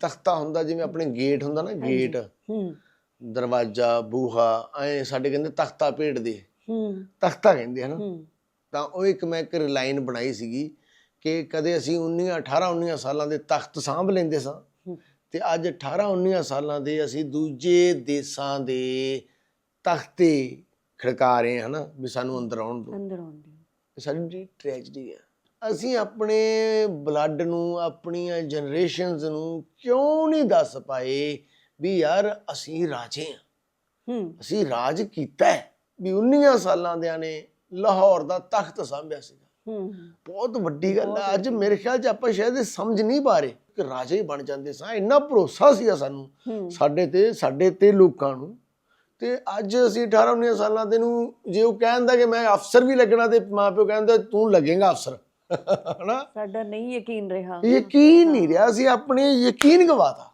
ਤਖਤਾ ਹੁੰਦਾ ਜਿਵੇਂ ਆਪਣੇ ਗੇਟ ਹੁੰਦਾ ਨਾ ਗੇਟ। ਹੂੰ। ਦਰਵਾਜ਼ਾ ਬੂਹਾ ਐ ਸਾਡੇ ਕਹਿੰਦੇ ਤਖਤਾ ਭੇਟਦੇ ਹੂੰ। ਤਖਤਾ ਕਹਿੰਦੇ ਹਨ। ਤਾਂ ਉਹ ਇੱਕ ਮੈਂ ਇੱਕ ਲਾਈਨ ਬਣਾਈ ਸੀਗੀ ਕਿ ਕਦੇ ਅਸੀਂ 19 18 19 ਸਾਲਾਂ ਦੇ ਤਖਤ ਸਾਂਭ ਲੈਂਦੇ ਸਾਂ। ਤੇ ਅੱਜ 18 19 ਸਾਲਾਂ ਦੇ ਅਸੀਂ ਦੂਜੇ ਦੇਸ਼ਾਂ ਦੇ ਤਖਤੇ ਖੜਕਾ ਰਹੇ ਹਨਾ ਵੀ ਸਾਨੂੰ ਅੰਦਰ ਆਉਣ ਦਿਓ। ਅੰਦਰ ਆਉਂਦੀ ਇਹ ਸਾਡੀ ਟ੍ਰੈਜਡੀ ਹੈ ਅਸੀਂ ਆਪਣੇ ਬਲੱਡ ਨੂੰ ਆਪਣੀਆਂ ਜਨਰੇਸ਼ਨਸ ਨੂੰ ਕਿਉਂ ਨਹੀਂ ਦੱਸ ਪਾਏ ਵੀ ਯਾਰ ਅਸੀਂ ਰਾਜੇ ਹਾਂ? ਹੂੰ। ਅਸੀਂ ਰਾਜ ਕੀਤਾ ਹੈ। ਵੀ 19 ਸਾਲਾਂ ਦਿਆਂ ਨੇ ਲਾਹੌਰ ਦਾ ਤਖਤ ਸਾਂਭਿਆ ਸੀਗਾ। ਹੂੰ। ਬਹੁਤ ਵੱਡੀ ਗੱਲ ਹੈ। ਅੱਜ ਮੇਰੇ ਖਿਆਲ 'ਚ ਆਪਾਂ ਸ਼ਾਇਦ ਇਹ ਸਮਝ ਨਹੀਂ ਪਾ ਰਹੇ ਕਿ ਰਾਜੇ ਹੀ ਬਣ ਜਾਂਦੇ ਸਾਂ। ਇੰਨਾ ਭਰੋਸਾ ਸੀਗਾ ਸਾਨੂੰ ਸਾਡੇ ਤੇ ਸਾਡੇ ਤੇ ਲੋਕਾਂ ਨੂੰ। ਤੇ ਅੱਜ ਅਸੀਂ 18 19 ਸਾਲਾਂ ਦੇ ਨੂੰ ਜੇ ਉਹ ਕਹਿੰਦਾ ਕਿ ਮੈਂ ਅਫਸਰ ਵੀ ਲੱਗਣਾ ਤੇ ਮਾਪਿਓ ਕਹਿੰਦਾ ਤੂੰ ਲੱਗੇਗਾ ਅਫਸਰ। ਹਨਾ? ਸਾਡਾ ਨਹੀਂ ਯਕੀਨ ਰਿਹਾ। ਯਕੀਨ ਨਹੀਂ ਰਿਹਾ ਅਸੀਂ ਆਪਣੇ ਯਕੀਨ ਗਵਾਤਾ